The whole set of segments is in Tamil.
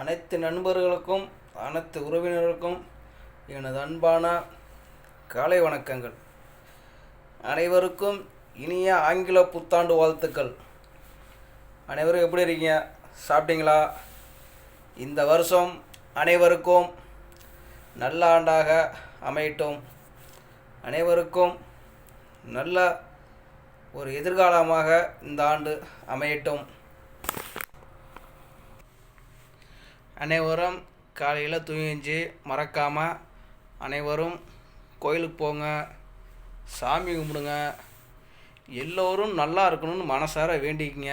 அனைத்து நண்பர்களுக்கும் அனைத்து உறவினர்களுக்கும் எனது அன்பான காலை வணக்கங்கள். அனைவருக்கும் இனிய ஆங்கில புத்தாண்டு வாழ்த்துக்கள். அனைவரும் எப்படி இருக்கீங்க? சாப்பிட்டீங்களா? இந்த வருஷம் அனைவருக்கும் நல்ல ஆண்டாக அமையட்டும். அனைவருக்கும் நல்ல ஒரு எதிர்காலமாக இந்த ஆண்டு அமையட்டும். அனைவரும் காலையில் தூங்கிஞ்சு மறக்காமல் அனைவரும் கோயிலுக்கு போங்க சாமி கும்பிடுங்க. எல்லோரும் நல்லா இருக்கணும்னு மனசார வேண்டிக்கிங்க.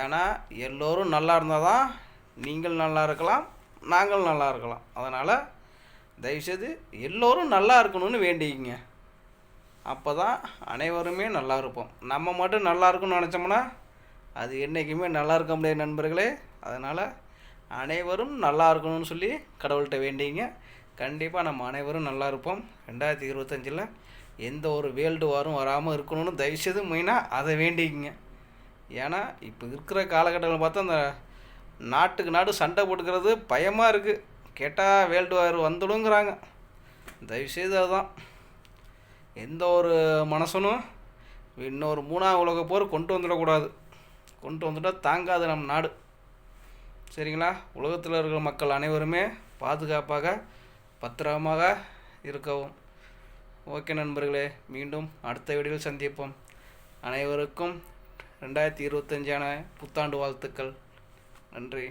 ஏன்னா எல்லோரும் நல்லா இருந்தால் தான் நீங்கள் நல்லா இருக்கலாம் நாங்கள் நல்லா இருக்கலாம். அதனால் தயவுசெய்து எல்லோரும் நல்லா இருக்கணும்னு வேண்டிக்கிங்க. அப்போ தான் அனைவருமே நல்லா இருப்போம். நம்ம மட்டும் நல்லா இருக்கணும்னு நினச்சோம்னா அது என்றைக்குமே நல்லா இருக்க முடியாது நண்பர்களே. அதனால் அனைவரும் நல்லா இருக்கணும்னு சொல்லி கடவுள்கிட்ட வேண்டிங்க. கண்டிப்பாக நம்ம அனைவரும் நல்லா இருப்போம். ரெண்டாயிரத்தி இருபத்தஞ்சில் எந்த ஒரு வேல்டு வாரும் வராமல் இருக்கணும்னு தயவுசெய்து மெயினாக அதை வேண்டிக்கிங்க ஏன்னா இப்போ இருக்கிற காலகட்டத்தில் பார்த்தா அந்த நாட்டுக்கு நாடு சண்டை போட்டுக்கிறது பயமாக இருக்குது கேட்டால் வேல்டு வார் வந்துடுங்கிறாங்க. தயவுசெய்து அதுதான் எந்த ஒரு மனசனும் இன்னொரு மூணாவது உலக போர் கொண்டு வந்துடக்கூடாது. கொண்டு வந்துட்டால் தாங்காது நம்ம நாடு. சரிங்களா? உலகத்தில் இருக்கிற மக்கள் அனைவருமே பாதுகாப்பாக பத்திரமாக இருக்கவும். ஓகே நண்பர்களே மீண்டும் அடுத்த வீடியோவில் சந்திப்போம். அனைவருக்கும் ரெண்டாயிரத்தி இருபத்தஞ்சான புத்தாண்டு வாழ்த்துக்கள். நன்றி.